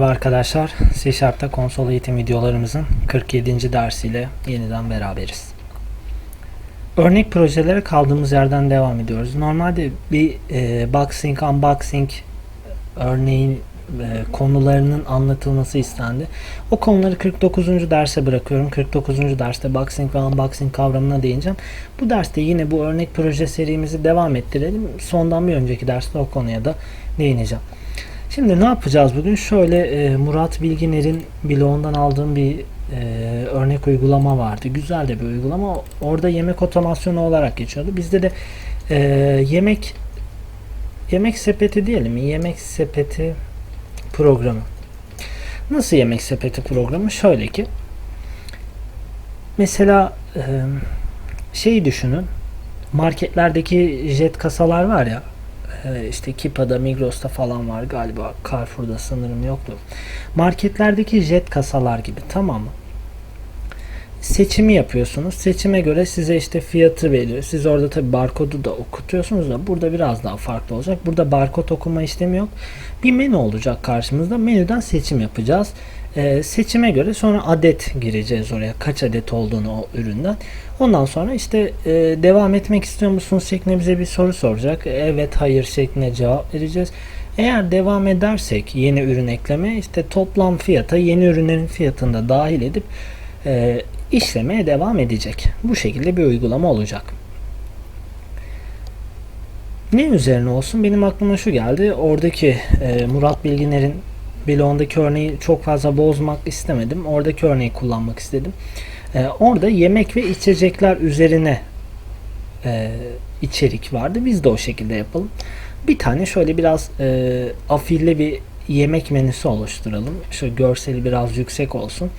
Merhaba arkadaşlar. C Sharp'ta konsol eğitim videolarımızın 47. dersiyle yeniden beraberiz. Örnek projelere kaldığımız yerden devam ediyoruz. Normalde bir e, boxing, unboxing örneğin e, konularının anlatılması istendi. O konuları 49. derse bırakıyorum. 49. derste boxing ve unboxing kavramına değineceğim. Bu derste yine bu örnek proje serimizi devam ettirelim. Sondan bir önceki derste o konuya da değineceğim. Şimdi ne yapacağız bugün? Şöyle e, Murat Bilginer'in blogundan aldığım bir e, örnek uygulama vardı. Güzel de bir uygulama. Orada yemek otomasyonu olarak geçiyordu. Bizde de e, yemek yemek sepeti diyelim? Yemek sepeti programı. Nasıl yemek sepeti programı? Şöyle ki mesela e, şeyi düşünün. Marketlerdeki jet kasalar var ya ee, işte Kipa'da, Migros'ta falan var galiba. Carrefour'da sanırım yoktu. Marketlerdeki jet kasalar gibi tamam mı? Seçimi yapıyorsunuz. Seçime göre size işte fiyatı veriyor. Siz orada tabi barkodu da okutuyorsunuz da burada biraz daha farklı olacak. Burada barkod okuma işlemi yok. Bir menü olacak karşımızda. Menüden seçim yapacağız. Ee, seçime göre sonra adet gireceğiz oraya. Kaç adet olduğunu o üründen. Ondan sonra işte e, devam etmek istiyor musunuz şeklinde bize bir soru soracak. Evet hayır şeklinde cevap vereceğiz. Eğer devam edersek yeni ürün ekleme işte toplam fiyata yeni ürünlerin fiyatını da dahil edip e, işlemeye devam edecek. Bu şekilde bir uygulama olacak. Ne üzerine olsun? Benim aklıma şu geldi. Oradaki e, Murat Bilginer'in bloğundaki örneği çok fazla bozmak istemedim. Oradaki örneği kullanmak istedim. E, orada yemek ve içecekler üzerine e, içerik vardı. Biz de o şekilde yapalım. Bir tane şöyle biraz e, afilli bir yemek menüsü oluşturalım. Şöyle görseli biraz yüksek olsun.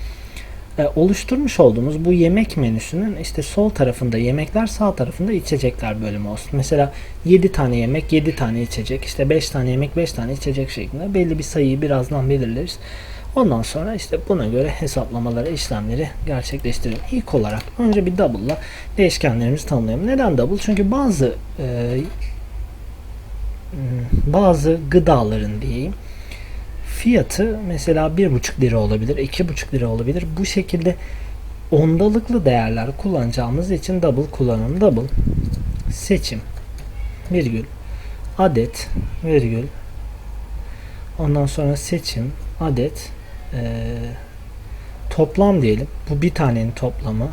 E, oluşturmuş olduğumuz bu yemek menüsünün işte sol tarafında yemekler sağ tarafında içecekler bölümü olsun. Mesela 7 tane yemek 7 tane içecek işte 5 tane yemek 5 tane içecek şeklinde belli bir sayıyı birazdan belirleriz. Ondan sonra işte buna göre hesaplamaları, işlemleri gerçekleştirelim. İlk olarak önce bir double'la değişkenlerimizi tanımlayalım. Neden double? Çünkü bazı e, bazı gıdaların diyeyim fiyatı mesela 1,5 lira olabilir, 2,5 lira olabilir. Bu şekilde ondalıklı değerler kullanacağımız için double kullanalım. Double seçim virgül adet virgül ondan sonra seçim adet e, toplam diyelim. Bu bir tanenin toplamı.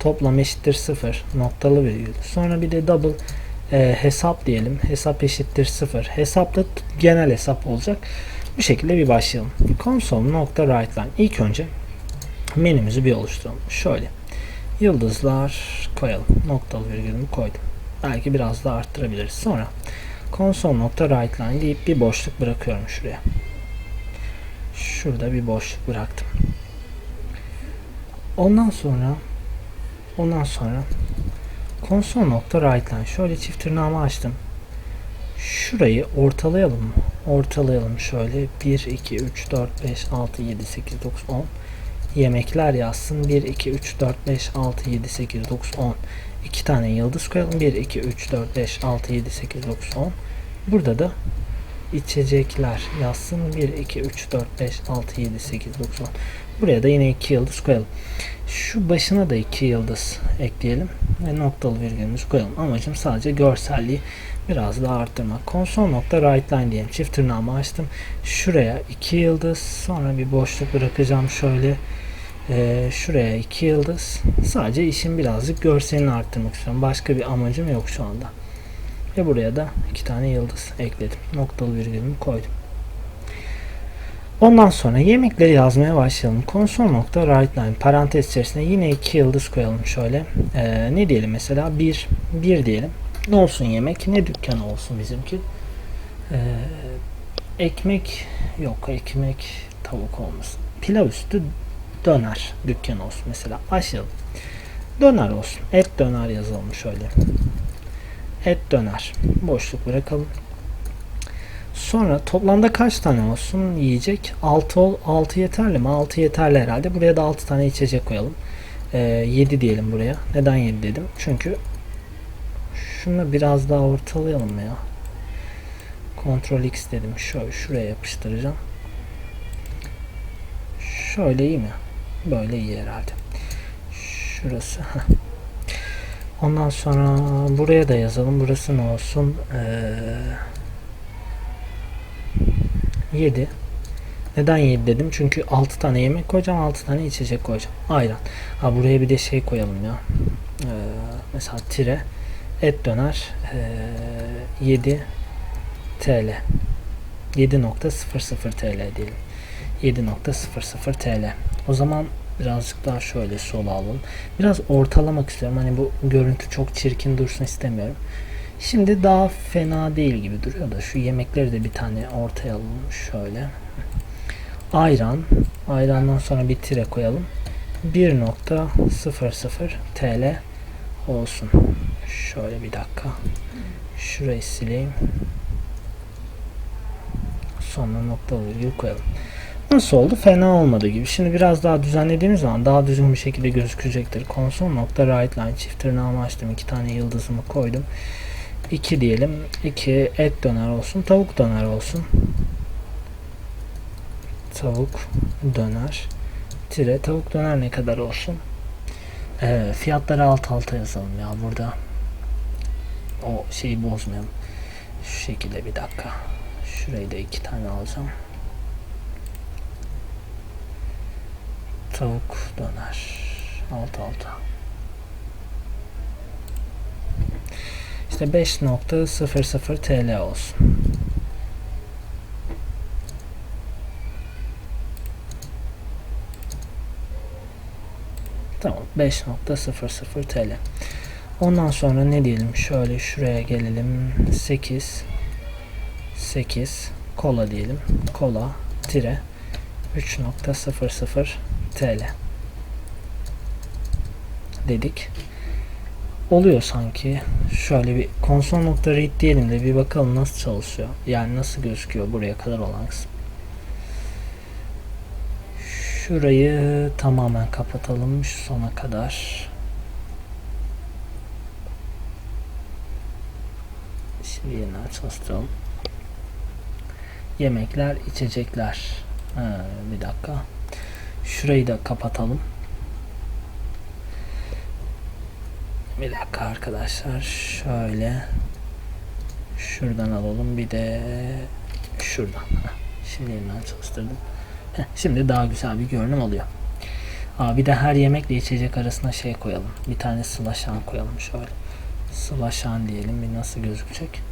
Toplam eşittir 0 noktalı virgül. Sonra bir de double e, hesap diyelim. Hesap eşittir 0. Hesap da genel hesap olacak. Bu şekilde bir başlayalım. Console nokta write line. İlk önce menümüzü bir oluşturalım. Şöyle. Yıldızlar koyalım. Noktalı virgülümü koydum. Belki biraz daha arttırabiliriz. Sonra console nokta write line deyip bir boşluk bırakıyorum şuraya. Şurada bir boşluk bıraktım. Ondan sonra ondan sonra console nokta write line şöyle çift tırnağımı açtım. Şurayı ortalayalım mı? Ortalayalım şöyle. 1, 2, 3, 4, 5, 6, 7, 8, 9, 10. Yemekler yazsın. 1, 2, 3, 4, 5, 6, 7, 8, 9, 10. 2 tane yıldız koyalım. 1, 2, 3, 4, 5, 6, 7, 8, 9, 10. Burada da içecekler yazsın. 1, 2, 3, 4, 5, 6, 7, 8, 9, 10. Buraya da yine 2 yıldız koyalım. Şu başına da 2 yıldız ekleyelim. Ve noktalı virgülümüzü koyalım. Amacım sadece görselliği biraz daha arttırmak. Console nokta right line diyelim. Çift tırnağımı açtım. Şuraya 2 yıldız. Sonra bir boşluk bırakacağım şöyle. Ee, şuraya 2 yıldız. Sadece işin birazcık görselini arttırmak istiyorum. Başka bir amacım yok şu anda. Ve buraya da iki tane yıldız ekledim. Noktalı virgülümü koydum. Ondan sonra yemekleri yazmaya başlayalım. Console nokta right line parantez içerisinde yine iki yıldız koyalım şöyle. Ee, ne diyelim mesela? Bir, bir diyelim. Ne olsun yemek? Ne dükkanı olsun bizimki? Ee, ekmek yok ekmek tavuk olmasın. Pilav üstü döner dükkanı olsun mesela. Başlayalım. Döner olsun. Et döner yazalım şöyle. Et döner. Boşluk bırakalım. Sonra toplamda kaç tane olsun yiyecek? 6 ol 6 yeterli mi? 6 yeterli herhalde. Buraya da 6 tane içecek koyalım. Ee, 7 diyelim buraya. Neden 7 dedim? Çünkü şunu biraz daha ortalayalım ya. Ctrl X dedim. Şöyle şuraya yapıştıracağım. Şöyle iyi mi? Böyle iyi herhalde. Şurası. Ondan sonra buraya da yazalım. Burası ne olsun? Ee, 7. Neden 7 dedim? Çünkü 6 tane yemek koyacağım, 6 tane içecek koyacağım. Ayran. Ha buraya bir de şey koyalım ya. Ee, mesela tire et döner ee, 7 TL. 7.00 TL diyelim. 7.00 TL. O zaman birazcık daha şöyle sol alalım. Biraz ortalamak istiyorum. Hani bu görüntü çok çirkin dursun istemiyorum. Şimdi daha fena değil gibi duruyor da şu yemekleri de bir tane ortaya alalım şöyle. Ayran. Ayrandan sonra bir tire koyalım. 1.00 TL olsun. Şöyle bir dakika. Şurayı sileyim. Sonra nokta virgül koyalım. Nasıl oldu? Fena olmadı gibi. Şimdi biraz daha düzenlediğimiz zaman daha düzgün bir şekilde gözükecektir. Konsol nokta right line çift tırnağımı açtım. iki tane yıldızımı koydum. 2 diyelim. 2 et döner olsun. Tavuk döner olsun. Tavuk döner. Tire tavuk döner ne kadar olsun? Ee, fiyatları alt alta yazalım ya burada. O şeyi bozmayalım. Şu şekilde bir dakika. Şurayı da iki tane alacağım. Tavuk döner. Alt alta. İşte 5.00 TL olsun. Tamam 5.00 TL. Ondan sonra ne diyelim? Şöyle şuraya gelelim. 8 8 kola diyelim. Kola tire 3.00 TL dedik. Oluyor sanki. Şöyle bir konsol.read diyelim de bir bakalım nasıl çalışıyor. Yani nasıl gözüküyor buraya kadar olan kısım. Şurayı tamamen kapatalım şu sona kadar. Yeniden çalıştıralım. Yemekler, içecekler. Ha, bir dakika. Şurayı da kapatalım. Bir dakika arkadaşlar. Şöyle. Şuradan alalım. Bir de şuradan. Şimdi yeniden çalıştırdım. Şimdi daha güzel bir görünüm oluyor. Aa, bir de her yemekle içecek arasına şey koyalım. Bir tane sılaşan koyalım şöyle. Sılaşan diyelim. Bir nasıl gözükecek?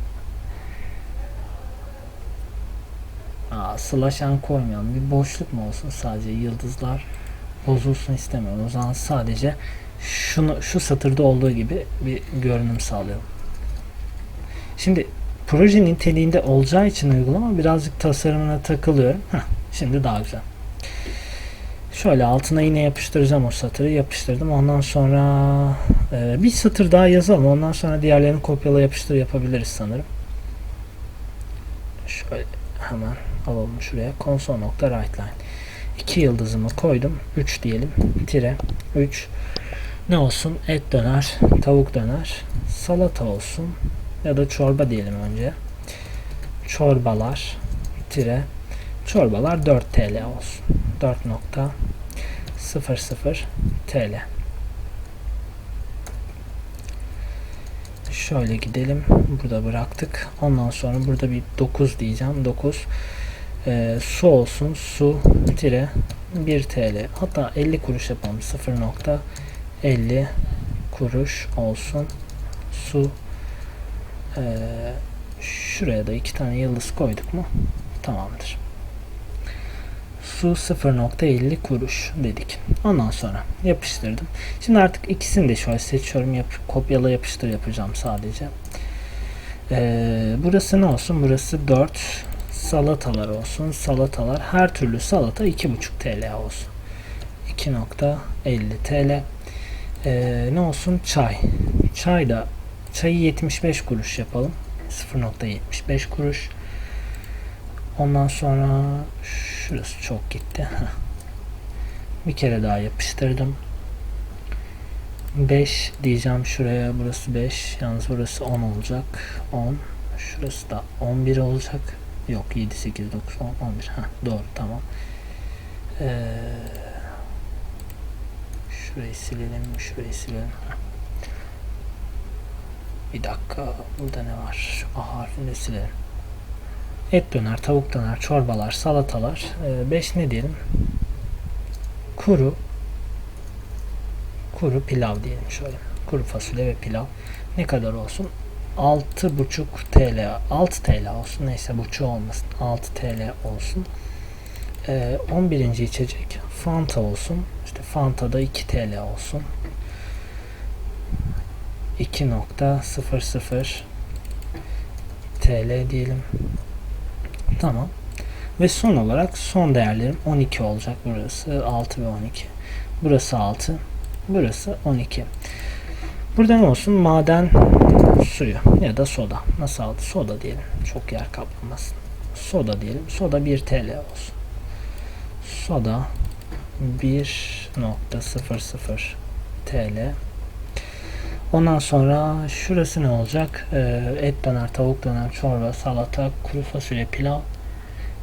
Aa, sılaşan koymayalım. Bir boşluk mu olsun sadece yıldızlar bozulsun istemiyorum. O zaman sadece şunu şu satırda olduğu gibi bir görünüm sağlayalım. Şimdi proje niteliğinde olacağı için uygulama birazcık tasarımına takılıyorum. Heh, şimdi daha güzel. Şöyle altına yine yapıştıracağım o satırı. Yapıştırdım. Ondan sonra e, bir satır daha yazalım. Ondan sonra diğerlerini kopyala yapıştır yapabiliriz sanırım. Şöyle hemen alalım şuraya. Console.writeLine 2 yıldızımı koydum. 3 diyelim. Tire 3 ne olsun? Et döner, tavuk döner, salata olsun ya da çorba diyelim önce. Çorbalar tire çorbalar 4 TL olsun. 4.00 TL. Şöyle gidelim. Burada bıraktık. Ondan sonra burada bir 9 diyeceğim. 9 e, su olsun. Su tire 1 TL. Hatta 50 kuruş yapalım. 0.50 kuruş olsun. Su e, şuraya da iki tane yıldız koyduk mu? Tamamdır. Su 0.50 kuruş dedik. Ondan sonra yapıştırdım. Şimdi artık ikisini de şöyle seçiyorum. Yap, kopyala yapıştır yapacağım sadece. Ee, burası ne olsun? Burası 4 salatalar olsun. Salatalar her türlü salata 2.5 TL olsun. 2.50 TL. Ee, ne olsun? Çay. Çay da çayı 75 kuruş yapalım. 0.75 kuruş. Ondan sonra şurası çok gitti. Bir kere daha yapıştırdım. 5 diyeceğim şuraya. Burası 5. Yalnız burası 10 olacak. 10. Şurası da 11 olacak. Yok 7, 8, 9, 10, 11. Heh, doğru tamam. Ee, şurayı silelim, şurayı silelim. Bir dakika, burada ne var? Şu A harfini silelim. Et döner, tavuk döner, çorbalar, salatalar. 5 ne diyelim? Kuru kuru pilav diyelim şöyle. Kuru fasulye ve pilav. Ne kadar olsun? 6,5 TL. 6 TL olsun. Neyse buçuk olmasın. 6 TL olsun. Ee, 11. içecek Fanta olsun. İşte Fanta da 2 TL olsun. 2.00 TL diyelim. Tamam. Ve son olarak son değerlerim 12 olacak burası. 6 ve 12. Burası 6. Burası 12. Burada ne olsun? Maden suyu ya da soda. Nasıl aldı? Soda diyelim. Çok yer kaplamasın. Soda diyelim. Soda 1 TL olsun. Soda 1.00 TL. Ondan sonra şurası ne olacak? Ee, et döner, tavuk döner, çorba, salata, kuru fasulye, pilav.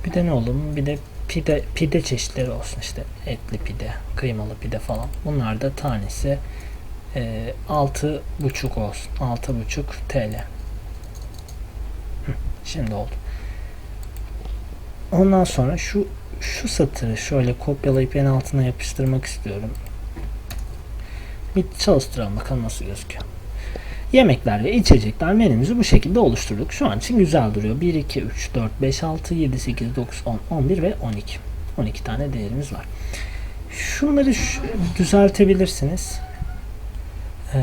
Bir de ne olur? Bir de pide, pide çeşitleri olsun işte. Etli pide, kıymalı pide falan. Bunlar da tanesi e, 6,5 olsun. 6,5 TL. Şimdi oldu. Ondan sonra şu şu satırı şöyle kopyalayıp en altına yapıştırmak istiyorum. Bir çalıştıralım bakalım nasıl gözüküyor. Yemekler ve içecekler menümüzü bu şekilde oluşturduk. Şu an için güzel duruyor. 1, 2, 3, 4, 5, 6, 7, 8, 9, 10, 11 ve 12. 12 tane değerimiz var. Şunları şu, düzeltebilirsiniz. Ee,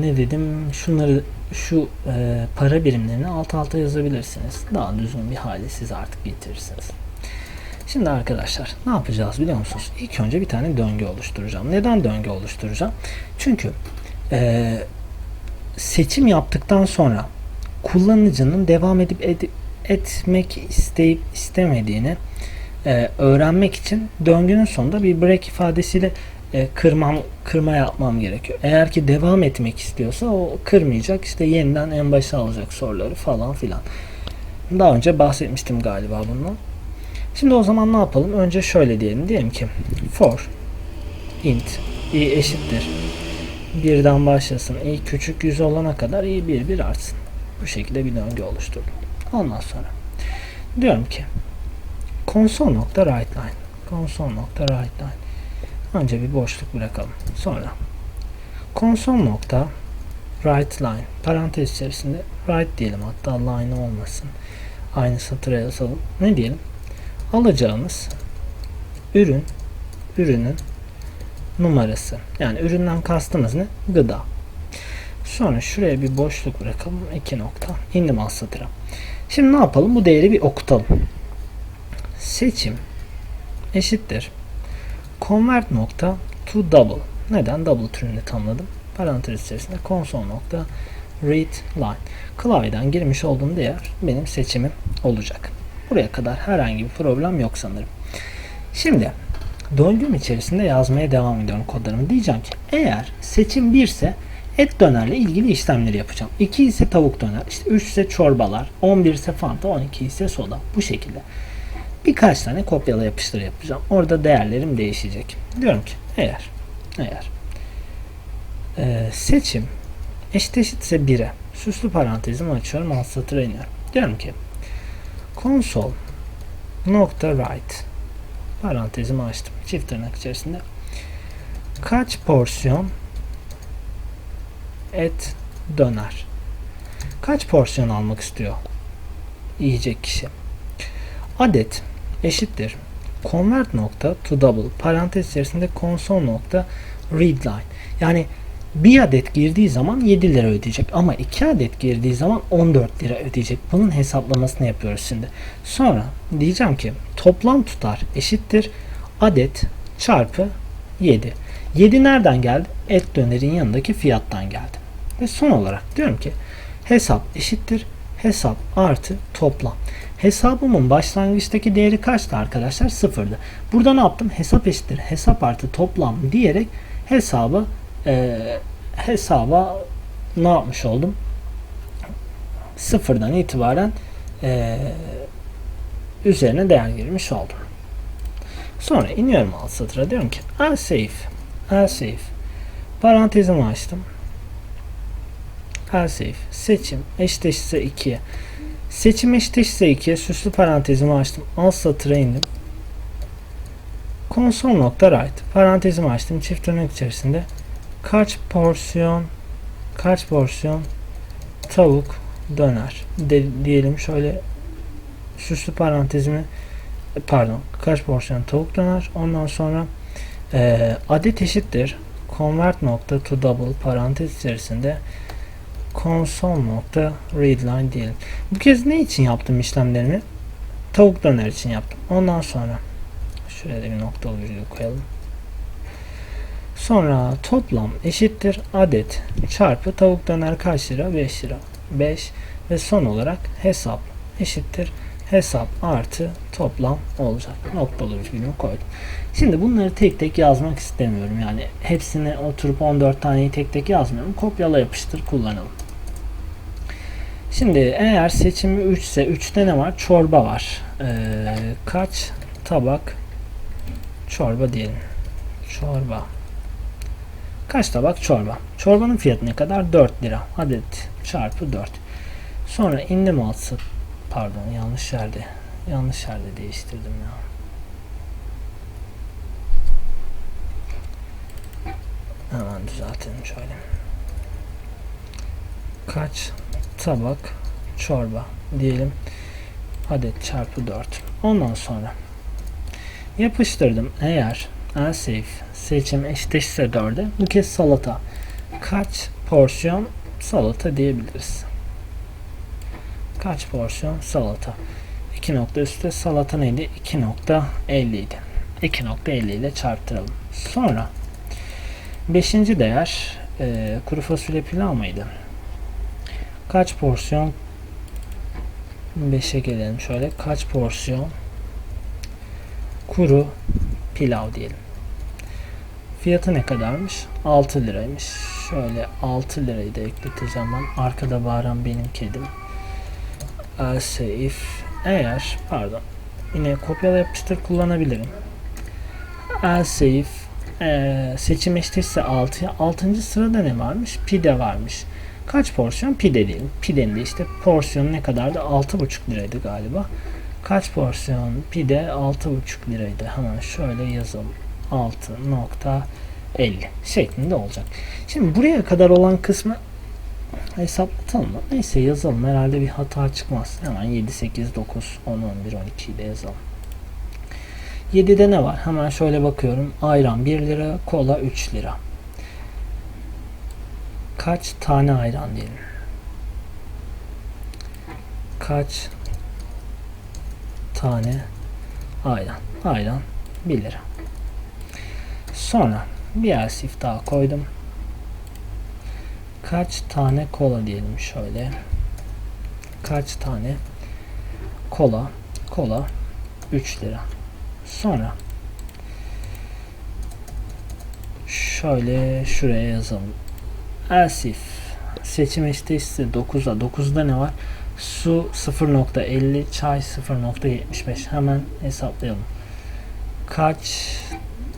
ne dedim? Şunları şu e, para birimlerini alt alta yazabilirsiniz. Daha düzgün bir hale siz artık getirirsiniz. Şimdi arkadaşlar ne yapacağız biliyor musunuz? İlk önce bir tane döngü oluşturacağım. Neden döngü oluşturacağım? Çünkü e, seçim yaptıktan sonra kullanıcının devam edip ed- etmek isteyip istemediğini e, öğrenmek için döngünün sonunda bir break ifadesiyle e, kırmam kırma yapmam gerekiyor. Eğer ki devam etmek istiyorsa o kırmayacak işte yeniden en başa alacak soruları falan filan. Daha önce bahsetmiştim galiba bundan. Şimdi o zaman ne yapalım? Önce şöyle diyelim. Diyelim ki for int i eşittir. Birden başlasın. i küçük 100 olana kadar i 1 1 artsın. Bu şekilde bir döngü oluşturdum. Ondan sonra diyorum ki console nokta önce bir boşluk bırakalım. Sonra console nokta write line parantez içerisinde write diyelim hatta line olmasın. Aynı satıra yazalım. Ne diyelim? alacağımız ürün ürünün numarası. Yani üründen kastımız ne? Gıda. Sonra şuraya bir boşluk bırakalım. iki nokta. İndim alt satıra. Şimdi ne yapalım? Bu değeri bir okutalım. Seçim eşittir. Convert nokta to double. Neden? Double türünde tanımladım. Parantez içerisinde console nokta read line. Klavyeden girmiş olduğum değer benim seçimim olacak. Buraya kadar herhangi bir problem yok sanırım. Şimdi döngüm içerisinde yazmaya devam ediyorum kodlarımı. Diyeceğim ki eğer seçim 1 ise et dönerle ilgili işlemleri yapacağım. 2 ise tavuk döner, işte 3 ise çorbalar, 11 ise fanta, 12 ise soda. Bu şekilde. Birkaç tane kopyala yapıştır yapacağım. Orada değerlerim değişecek. Diyorum ki eğer eğer e, seçim eşit eşitse 1'e süslü parantezimi açıyorum alt satıra iniyorum. Diyorum ki console nokta write parantezimi açtım çift tırnak içerisinde kaç porsiyon et döner kaç porsiyon almak istiyor yiyecek kişi adet eşittir convert nokta to double parantez içerisinde console nokta read line yani bir adet girdiği zaman 7 lira ödeyecek ama 2 adet girdiği zaman 14 lira ödeyecek. Bunun hesaplamasını yapıyoruz şimdi. Sonra diyeceğim ki toplam tutar eşittir adet çarpı 7. 7 nereden geldi? Et dönerin yanındaki fiyattan geldi. Ve son olarak diyorum ki hesap eşittir hesap artı toplam. Hesabımın başlangıçtaki değeri kaçtı arkadaşlar? Sıfırdı. Burada ne yaptım? Hesap eşittir hesap artı toplam diyerek hesabı e, hesaba ne yapmış oldum? Sıfırdan itibaren e, üzerine değer girmiş oldum. Sonra iniyorum alt satıra diyorum ki if else if parantezimi açtım. Else if seçim eşdeşse 2'ye seçim eşdeşse 2'ye süslü parantezimi açtım. Alt satıra indim. Console nokta write parantezimi açtım. Çift tırnak içerisinde kaç porsiyon kaç porsiyon tavuk döner de, diyelim şöyle süslü parantezimi pardon kaç porsiyon tavuk döner ondan sonra e, adet eşittir convert nokta to double parantez içerisinde console nokta readline diyelim. Bu kez ne için yaptım işlemlerimi? Tavuk döner için yaptım. Ondan sonra şuraya da bir noktalı virgül koyalım. Sonra toplam eşittir adet çarpı tavuk döner kaç lira? 5 lira. 5 ve son olarak hesap eşittir hesap artı toplam olacak. Noktalı virgülümü koydum. Şimdi bunları tek tek yazmak istemiyorum. Yani hepsini oturup 14 taneyi tek tek yazmıyorum. Kopyala yapıştır kullanalım. Şimdi eğer seçimi 3 ise 3'te ne var? Çorba var. Ee, kaç tabak çorba diyelim. Çorba. Kaç tabak çorba? Çorbanın fiyatı ne kadar? 4 lira. Adet çarpı 4. Sonra indim altı. Pardon yanlış yerde. Yanlış yerde değiştirdim ya. Hemen düzeltelim şöyle. Kaç tabak çorba diyelim. Adet çarpı 4. Ondan sonra yapıştırdım. Eğer if seçim eşitse 4'e bu kez salata. Kaç porsiyon salata diyebiliriz. Kaç porsiyon salata. 2 nokta üstte salata neydi? 2.50 idi. 2.50 ile çarptıralım. Sonra 5. değer e, kuru fasulye pilav mıydı? Kaç porsiyon 5'e gelelim şöyle. Kaç porsiyon kuru pilav diyelim. Fiyatı ne kadarmış? 6 liraymış. Şöyle 6 lirayı da ekleteceğim ben. Arkada bağıran benim kedim. Else if eğer pardon yine kopyala yapıştır kullanabilirim. Else if e, seçim eşitse 6 6. sırada ne varmış? Pide varmış. Kaç porsiyon? Pide diyelim. Pidenin de işte porsiyonu ne kadardı? 6,5 liraydı galiba. Kaç porsiyon pide? 6,5 liraydı. Hemen şöyle yazalım. 6.50 şeklinde olacak. Şimdi buraya kadar olan kısmı hesaplatalım mı? Neyse yazalım. Herhalde bir hata çıkmaz. Hemen 7, 8, 9, 10, 11, 12'yi de yazalım. 7'de ne var? Hemen şöyle bakıyorum. Ayran 1 lira, kola 3 lira. Kaç tane ayran diyelim. Kaç tane ayran? Ayran 1 lira. Sonra bir elsif daha koydum. Kaç tane kola diyelim şöyle. Kaç tane kola? Kola 3 lira. Sonra şöyle şuraya yazalım. Elsif seçim eşitse 9'a 9'da ne var? Su 0.50 çay 0.75 hemen hesaplayalım. Kaç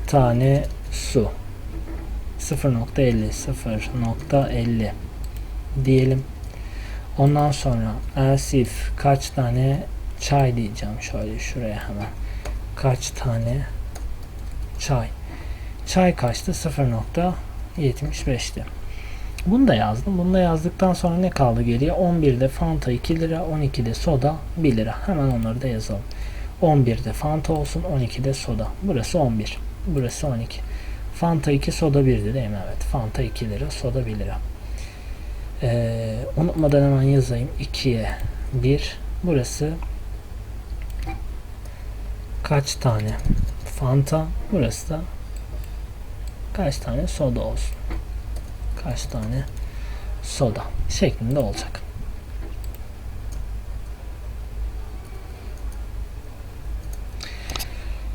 tane su? 0.50 0.50 diyelim. Ondan sonra elsif kaç tane çay diyeceğim şöyle şuraya hemen. Kaç tane çay? Çay kaçtı? 0.75'ti. Bunu da yazdım. Bunu da yazdıktan sonra ne kaldı geriye? 11'de Fanta 2 lira, 12'de soda 1 lira. Hemen onları da yazalım. 11'de Fanta olsun, 12'de soda. Burası 11. Burası 12. Fanta 2 soda 1'di değil mi? Evet. Fanta 2 lira, soda 1 lira. Ee, unutmadan hemen yazayım. 2'ye 1. Burası kaç tane Fanta? Burası da kaç tane soda olsun. Kaç tane soda şeklinde olacak.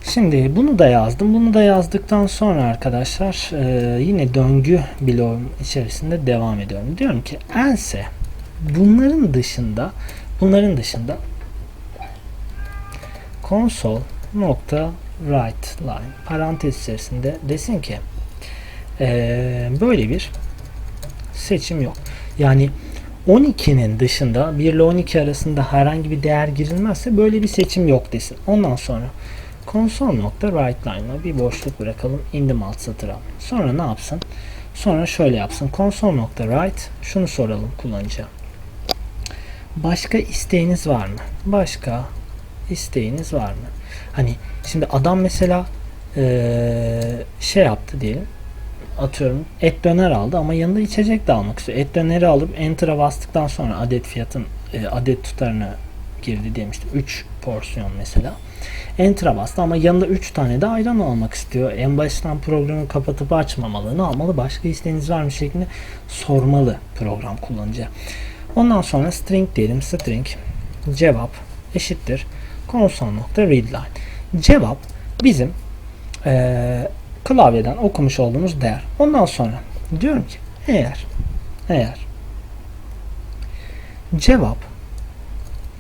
Şimdi bunu da yazdım. Bunu da yazdıktan sonra arkadaşlar e, yine döngü bloğum içerisinde devam ediyorum. Diyorum ki else bunların dışında bunların dışında console nokta write line parantez içerisinde desin ki eee, böyle bir seçim yok. Yani 12'nin dışında 1 ile 12 arasında herhangi bir değer girilmezse böyle bir seçim yok desin. Ondan sonra console.writeLine'a bir boşluk bırakalım indim alt satıra. Sonra ne yapsın? Sonra şöyle yapsın. console.write şunu soralım kullanıcıya. Başka isteğiniz var mı? Başka isteğiniz var mı? Hani şimdi adam mesela eee, şey yaptı diyelim atıyorum et döner aldı ama yanında içecek de almak istiyor. Et döneri alıp enter'a bastıktan sonra adet fiyatın e, adet tutarına girdi demiştim. 3 porsiyon mesela. Enter'a bastı ama yanında 3 tane de ayran almak istiyor. En baştan programı kapatıp açmamalı. Ne almalı? Başka isteğiniz var mı şeklinde sormalı program kullanıcı. Ondan sonra string diyelim. String cevap eşittir console.readline. Cevap bizim eee klavyeden okumuş olduğumuz değer. Ondan sonra diyorum ki eğer eğer cevap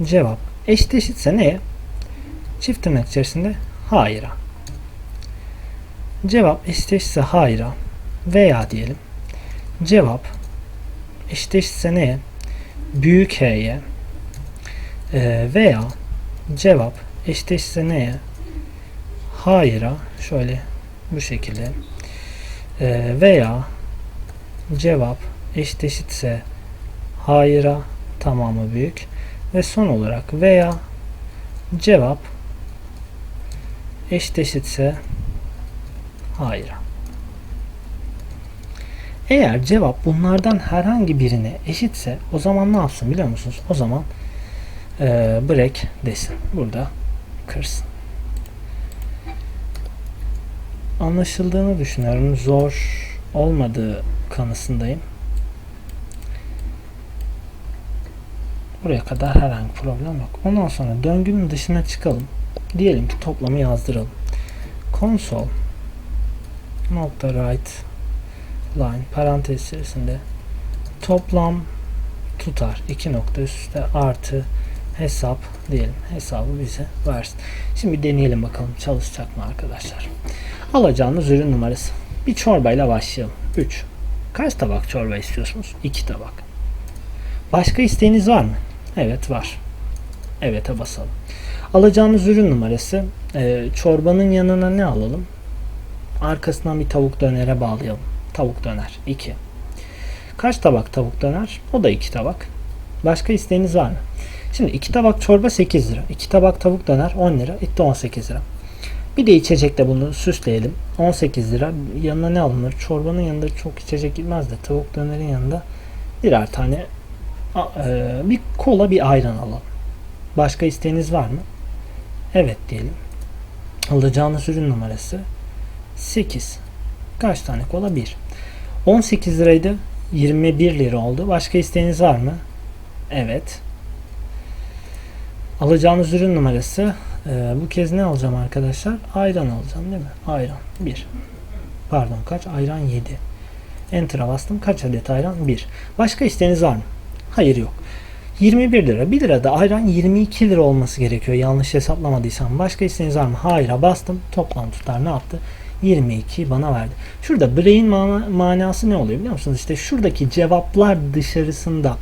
cevap eşit eşitse neye? Çift tırnak içerisinde hayır'a. Cevap eşit eşitse hayır'a veya diyelim cevap eşit eşitse neye? Büyük H'ye Ee, veya cevap eşit eşitse neye? Hayır'a şöyle bu şekilde Ee, veya cevap eşit eşitse hayır'a tamamı büyük ve son olarak veya cevap eşit eşitse hayır'a. Eğer cevap bunlardan herhangi birine eşitse o zaman ne yapsın biliyor musunuz? O zaman eee break desin. Burada kırsın. Anlaşıldığını düşünüyorum. Zor olmadığı kanısındayım. Buraya kadar herhangi problem yok. Ondan sonra döngünün dışına çıkalım. Diyelim ki toplamı yazdıralım. Console nokta write line parantez içerisinde toplam tutar iki nokta üst artı hesap diyelim. Hesabı bize versin. Şimdi deneyelim bakalım çalışacak mı arkadaşlar. Alacağınız ürün numarası. Bir çorbayla başlayalım. 3. Kaç tabak çorba istiyorsunuz? 2 tabak. Başka isteğiniz var mı? Evet var. Evet'e basalım. Alacağımız ürün numarası. e, çorbanın yanına ne alalım? Arkasından bir tavuk dönere bağlayalım. Tavuk döner. 2. Kaç tabak tavuk döner? O da 2 tabak. Başka isteğiniz var mı? Şimdi 2 tabak çorba 8 lira. 2 tabak tavuk döner 10 lira. Etti 18 lira. Bir de içecekle bunu süsleyelim. 18 lira. Yanına ne alınır? Çorbanın yanında çok içecek gitmez de tavuk dönerin yanında birer tane e, bir kola bir ayran alalım. Başka isteğiniz var mı? Evet diyelim. Alacağınız ürün numarası 8. Kaç tane kola? 1. 18 liraydı. 21 lira oldu. Başka isteğiniz var mı? Evet. Alacağınız ürün numarası e, bu kez ne alacağım arkadaşlar? Ayran alacağım değil mi? Ayran 1. Pardon kaç? Ayran 7. Enter'a bastım. Kaç adet ayran? 1. Başka isteğiniz var mı? Hayır yok. 21 lira. 1 lira da ayran 22 lira olması gerekiyor. Yanlış hesaplamadıysam. Başka isteğiniz var mı? Hayır'a bastım. Toplam tutar ne yaptı? 22 bana verdi. Şurada brain mana- manası ne oluyor biliyor musunuz? İşte şuradaki cevaplar dışarısında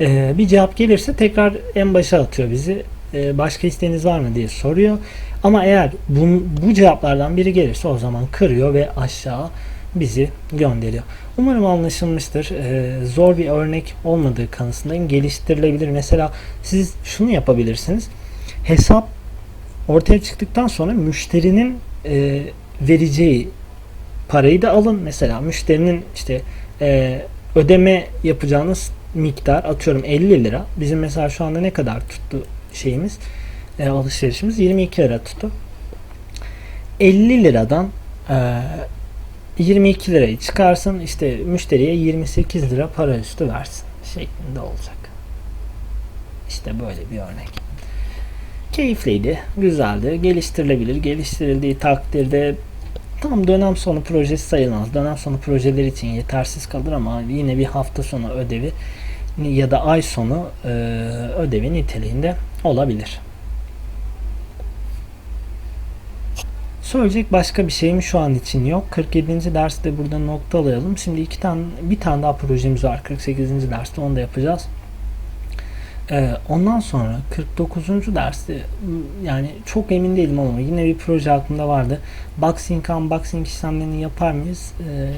e, bir cevap gelirse tekrar en başa atıyor bizi. E, başka isteğiniz var mı diye soruyor. Ama eğer bu, bu cevaplardan biri gelirse o zaman kırıyor ve aşağı bizi gönderiyor. Umarım anlaşılmıştır. Ee, zor bir örnek olmadığı kanısındayım. Geliştirilebilir. Mesela siz şunu yapabilirsiniz. Hesap ortaya çıktıktan sonra müşterinin e, vereceği parayı da alın. Mesela müşterinin işte e, ödeme yapacağınız miktar atıyorum 50 lira. Bizim mesela şu anda ne kadar tuttu şeyimiz? E, alışverişimiz 22 lira tuttu. 50 liradan e, 22 lirayı çıkarsın işte müşteriye 28 lira para üstü versin şeklinde olacak. İşte böyle bir örnek. Keyifliydi, güzeldi, geliştirilebilir. Geliştirildiği takdirde tam dönem sonu projesi sayılmaz. Dönem sonu projeler için yetersiz kalır ama yine bir hafta sonu ödevi ya da ay sonu e, ödevi niteliğinde olabilir. Söyleyecek başka bir şeyim şu an için yok. 47. derste burada noktalayalım. Şimdi iki tane bir tane daha projemiz var. 48. derste onu da yapacağız. Ee, ondan sonra 49. derste yani çok emin değilim ama yine bir proje aklımda vardı. Boxing unboxing işlemlerini yapar mıyız? Ee,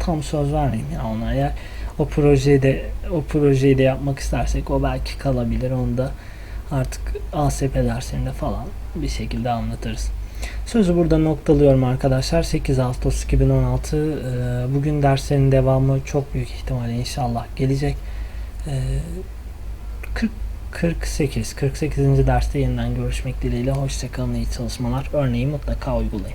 tam söz vermeyeyim ya ona. Eğer o projeyi de o projeyi de yapmak istersek o belki kalabilir. Onu da artık ASP derslerinde falan bir şekilde anlatırız. Sözü burada noktalıyorum arkadaşlar. 8 Ağustos 2016 e, bugün derslerin devamı çok büyük ihtimalle inşallah gelecek. E, 40 48 48. derste yeniden görüşmek dileğiyle hoşçakalın iyi çalışmalar. Örneği mutlaka uygulayın.